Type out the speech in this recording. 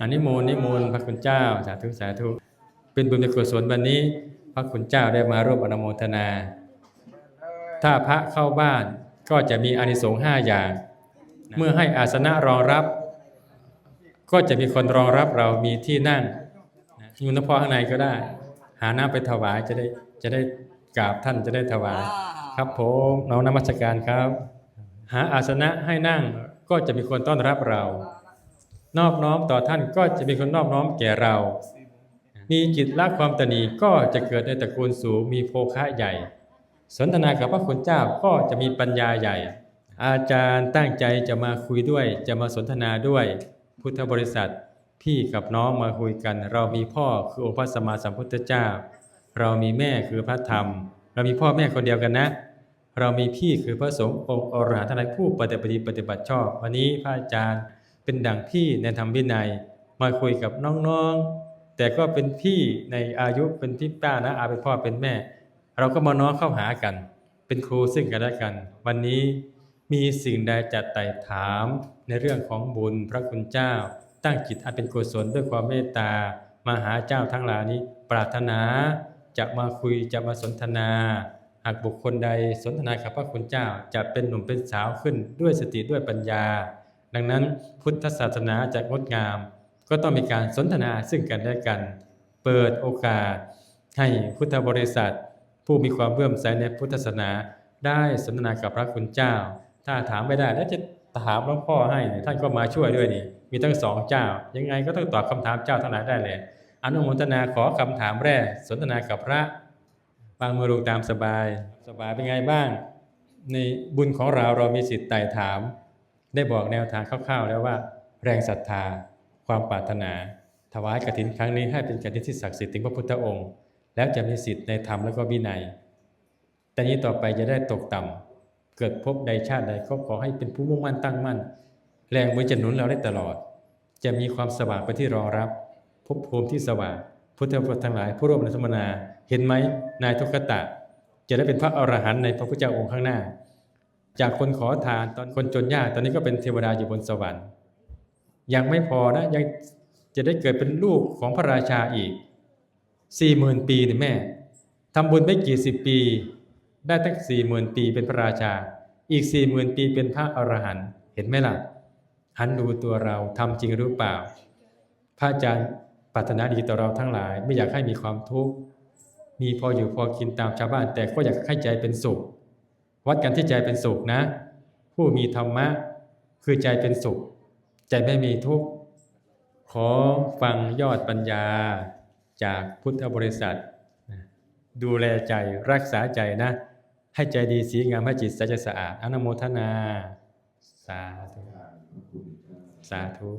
อันนิมนต์นิมนต์พระคุณเจ้าสาธุสาธุเป็นบุญเป็นกุศลวันนี้ พระคุณเจ้าได้มาร่วมอนุโมทนา ถ้าพระเข้าบ้านก็จะมีอานิสงส์ห้าอย่าง เมื่อให้อาสนะรองรับ ก็จะมีคนรองรับเรามีที่นั่งอยู่นพข้างในก็ได้ หาน้ำไปถวายจะได้จะได้กราบท่านจะได้ถวาย ครับผมน้องนมัสการครับ หาอาสนะให้นั่งก็จะมีคนต้อนรับเรา นอบน้อมต่อท่านก็จะมีคนนอบน้อมแก่เรา มีจิตละความตนีก็จะเกิดในตระกูลสูงมีโภคะใหญ่ สนทนากับพระคุณเจ้าก็จะมีปัญญาใหญ่ อาจารย์ตั้งใจจะมาคุยด้วย จะมาสนทนาด้วย พุทธบริษัท พี่กับน้องมาคุยกัน เรามีพ่อคือองค์พระสัมมาสัมพุทธเจ้า เรามีแม่คือพระธรรม เรามีพ่อแม่คนเดียวกันนะเรามีพี่คือพระสงฆ์องค์อรหันต์ทั้งหลายผู้ปฏิบัติปฏิบัติชอบ วันนี้พระอาจารย์ เป็นดั่งพี่ในธรรมวินัย มาคุยกับน้องๆ แต่ก็เป็นพี่ในอายุเป็นพี่ป้านะอาเป็นพ่อเป็นแม่ เราก็มาน้องเข้าหากัน เป็นครูซึ่งกันและกัน วันนี้มีสิ่งใดจะไต่ถามในเรื่องของบุญพระคุณเจ้า ตั้งจิตอันเป็นกุศลด้วยความเมตตามาหาเจ้าทั้งหลายนี้ ปรารถนาจะมาคุยจะมาสนทนา หากบุคคลใดสนทนากับพระคุณเจ้าจะเป็นหนุ่มเป็นสาวขึ้นด้วยสติด้วยปัญญา ดังนั้นพุทธศาสนาจะงดงาม ก็ต้องมีการสนทนาซึ่งกันและกัน เปิดโอกาส ให้พุทธบริษัท ผู้มีความเลื่อมใสในพุทธศาสนา ได้สนทนากับพระคุณเจ้า ถ้าถามไม่ได้แล้วจะถามหลวงพ่อให้ท่านก็มาช่วยด้วยนี่มีทั้งสองเจ้า ยังไงก็ต้องตอบคำถามเจ้าทั้งหลายได้เลยอนุโมทนาขอคำถามแรก สนทนากับพระบางมือลงตามสบาย สบายเป็นไงบ้าง ในบุญของเราเรามีสิทธิ์ไต่ถาม ได้บอกแนวทางคร่าวๆแล้วว่า แรงศรัทธา ความปรารถนา ถวายกฐินครั้งนี้ให้เป็นกฐินที่ศักดิ์สิทธิ์ถึงพระพุทธองค์ แล้วจะมีสิทธิ์ในธรรมและก็วินัย แต่นี้ต่อไปจะได้ตกต่ำเกิดพบใดชาติใดก็ขอให้เป็นผู้มุ่งมั่นตั้งมั่น แรงมือจะหนุนเราได้ตลอด จะมีความสว่างไปที่รองรับภพภูมิที่สว่างพุทธบริษัททั้งหลายผู้ร่วมในสมนา เห็นไหมนายทุกขตะ จะได้เป็นพระอรหันต์ในพระพุทธเจ้าองค์ข้างหน้า จากคนขอทานตอนคนจนยากตอนนี้ก็เป็นเทวดาอยู่บนสวรรค์ ยังไม่พอนะยังจะได้เกิดเป็นลูกของพระราชาอีกสี่หมื่นปีนี่แม่ทำบุญไม่กี่สิบปี ได้ตั้งสี่หมื่นปีเป็นพระราชา อีกสี่หมื่นปีเป็นพระอรหันต์เห็นไหมล่ะ หันดูตัวเราทำจริงหรือเปล่า พระอาจารย์ปรารถนาดีต่อเราทั้งหลาย ไม่อยากให้มีความทุกข์มีพออยู่พอกินตามชาวบ้าน แต่ก็อยากให้ใจเป็นสุข วัดกันที่ใจเป็นสุขนะ ผู้มีธรรมะ คือใจเป็นสุข ใจไม่มีทุกข์ ขอฟังยอดปัญญาจากพุทธบริษัท ดูแลใจรักษาใจนะ ให้ใจดีสีงามให้จิตใสใจสะอาดอนโมทนา สาธุสาธุ